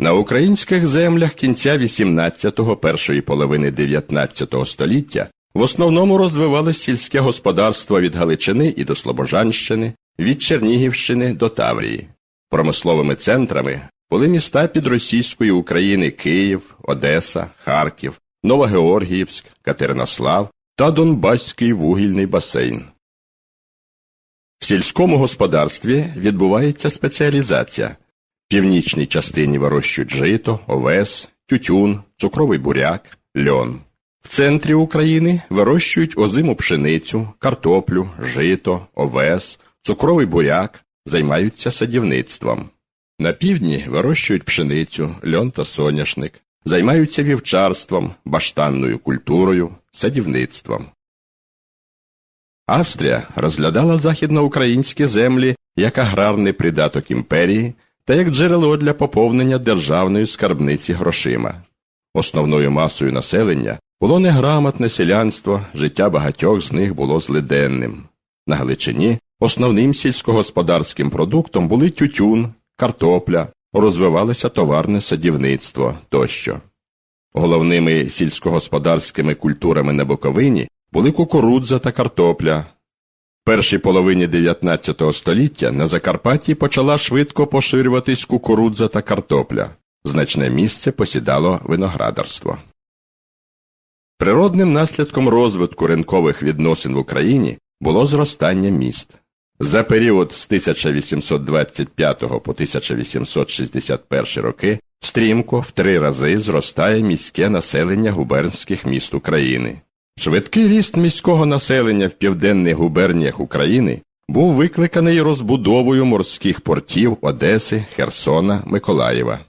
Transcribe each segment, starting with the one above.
На українських землях кінця 18-го, першої половини 19 століття в основному розвивалось сільське господарство від Галичини і до Слобожанщини, від Чернігівщини до Таврії. Промисловими центрами були міста під російської України Київ, Одеса, Харків, Новогеоргіївськ, Катеринослав та Донбаський вугільний басейн. В сільському господарстві відбувається спеціалізація. Північній частині вирощують жито, овес, тютюн, цукровий буряк, льон. В центрі України вирощують озиму пшеницю, картоплю, жито, овес, цукровий буряк, займаються садівництвом. На півдні вирощують пшеницю, льон та соняшник, займаються вівчарством, баштанною культурою, садівництвом. Австрія розглядала західноукраїнські землі як аграрний придаток імперії та як джерело для поповнення державної скарбниці грошима. Основною масою населення було неграмотне селянство, життя багатьох з них було злиденним. На Галичині основним сільськогосподарським продуктом були тютюн, картопля, розвивалося товарне садівництво тощо. Головними сільськогосподарськими культурами на Буковині були кукурудза та картопля. Першій половині 19 століття на Закарпатті почала швидко поширюватись кукурудза та картопля. Значне місце посідало виноградарство. Природним наслідком розвитку ринкових відносин в Україні було зростання міст. За період з 1825 по 1861 роки стрімко в три рази зростає міське населення губернських міст України. Швидкий ріст міського населення в південних губерніях України був викликаний розбудовою морських портів Одеси, Херсона, Миколаєва.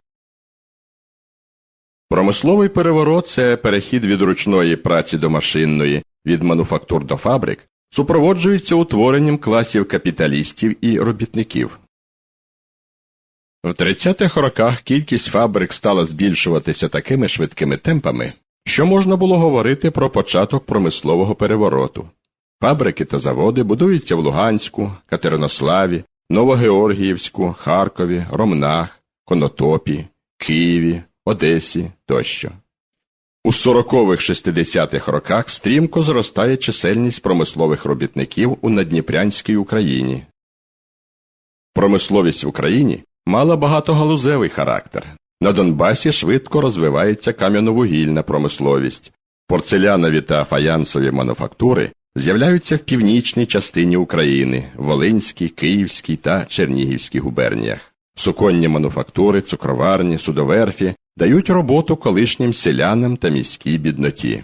Промисловий переворот це перехід від ручної праці до машинної, від мануфактур до фабрик, супроводжується утворенням класів капіталістів і робітників. В 30-х роках кількість фабрик стала збільшуватися такими швидкими темпами, що можна було говорити про початок промислового перевороту. Фабрики та заводи будуються в Луганську, Катеринославі, Новогеоргіївську, Харкові, Ромнах, Конотопі, Києві, Одесі тощо. У 40-х-60-х роках стрімко зростає чисельність промислових робітників у Надніпрянській Україні. Промисловість в Україні мала багатогалузевий характер. На Донбасі швидко розвивається кам'яновугільна промисловість. Порцелянові та фаянсові мануфактури з'являються в північній частині України Волинській, Київській та Чернігівській губерніях. Суконні мануфактури, цукроварні, судоверфі дають роботу колишнім селянам та міській бідноті.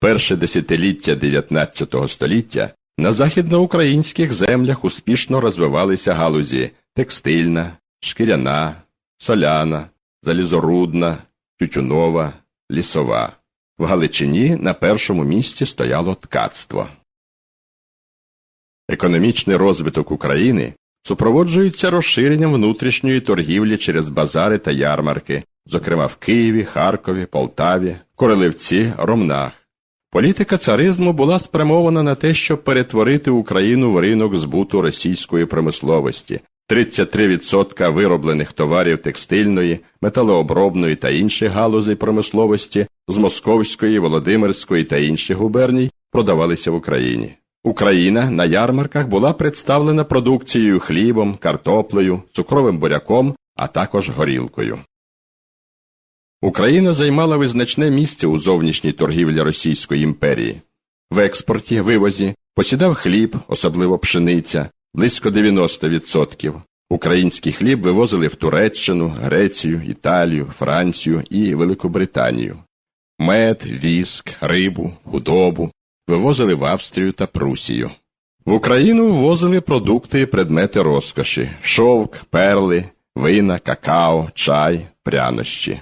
Перше десятиліття 19 століття на західноукраїнських землях успішно розвивалися галузі текстильна, шкіряна, соляна, залізорудна, тютюнова, лісова. В Галичині на першому місці стояло ткацтво. Економічний розвиток України супроводжується розширенням внутрішньої торгівлі через базари та ярмарки, зокрема в Києві, Харкові, Полтаві, Королевці, Ромнах. Політика царизму була спрямована на те, щоб перетворити Україну в ринок збуту російської промисловості. 33% вироблених товарів текстильної, металообробної та інших галузей промисловості з Московської, Володимирської та інших губерній продавалися в Україні. Україна на ярмарках була представлена продукцією хлібом, картоплею, цукровим буряком, а також горілкою. Україна займала визначне місце у зовнішній торгівлі Російської імперії. В експорті, вивозі посідав хліб, особливо пшениця, близько 90%. Український хліб вивозили в Туреччину, Грецію, Італію, Францію і Великобританію. Мед, віск, рибу, худобу вивозили в Австрію та Прусію. В Україну ввозили продукти і предмети розкоші шовк, перли, вина, какао, чай, прянощі.